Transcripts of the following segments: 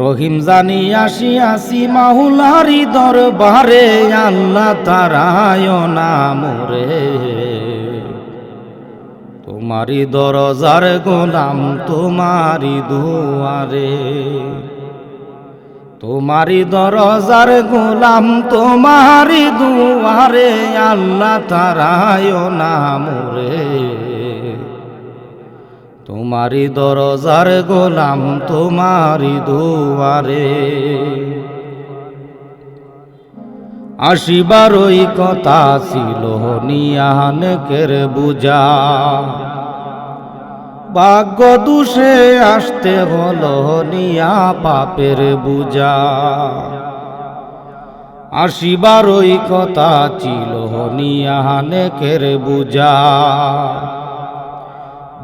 রহিম জানি আসি আসি মাহুলারি দরবারে, আল্লাহ তারায় নামরে তোমারি দরজার গোলাম, তোমারি দুয়ারে। তোমারি দরজার গোলাম, তোমারি দুয়ারে, আল্লাহ তারায় নামরে তোমারি দরজার গোলাম, তোমারি দুয়ারে। আসিবার ওই কথা ছিল নিয়ানকের বুঝা। ভাগ্য দুষে আসতে হলো নিয়া পাপের বুঝা। আসিবার ওই কথা ছিল নিয়ানকের বুঝা।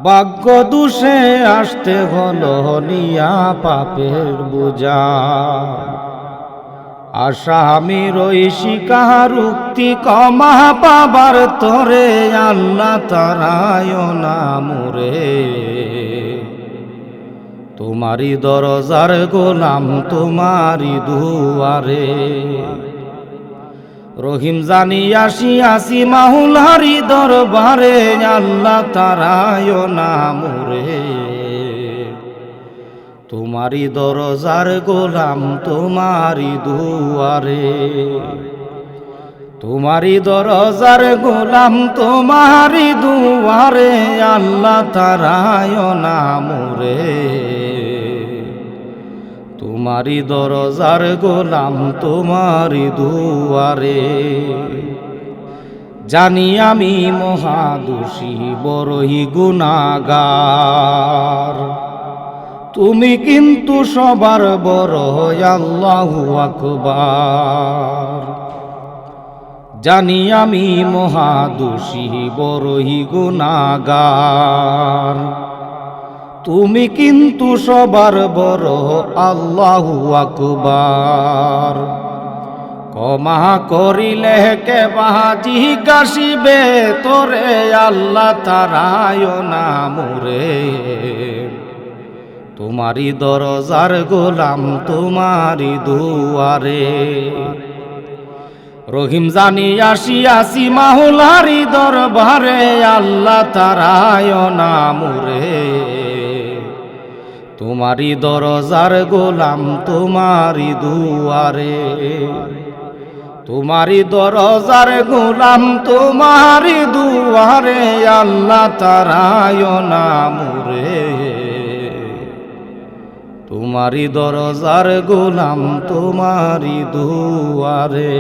ভাগ্য দুষে আসতে হলো নিয়া পাপের বুঝা। আসামির ওই শিকার উক্তি কমা পাবার তোরে আল্লাহ তারায় নামরে তোমারি দরজার গোলাম তোমারি দুয়ারে। রহিম জানি আসি আসি মাহুলারি দরবারে, আল্লাহ তারায় নামরে তোমারি দরজার গোলাম তোমারি দুয়ারে। তোমারি দরজার গোলাম তোমারি দুয়ারে, আল্লাহ তারায় নামরে তোমারি দরজার গোলাম, তোমারি দুয়ারে। জানি আমি মহাদোষী, বড়ই গুণাগার। তুমি কিন্তু সবার বড়, আল্লাহ আকবার। জানি আমি মহাদোষী, বড়ই গুণাগার। তুমি কিন্তু সবার বড় আল্লাহ আকবার। ক্ষমা করিলে কে বাজি কাশিবে, তোরে আল্লাহ তারায় নামরে তোমারি দরজার গোলাম তোমারি দুয়ারে। রহিম জানি আসি আসি মাহুলারি দরবারে, আল্লাহ তারায় নামরে তোমারি দরজার গোলাম তোমারি দুয়ারে। তোমারি দরজার গোলাম তোমারি দুয়ারে, আল্লাহ তারায় নামরে তোমারি দরজার গোলাম তোমারি দুয়ারে।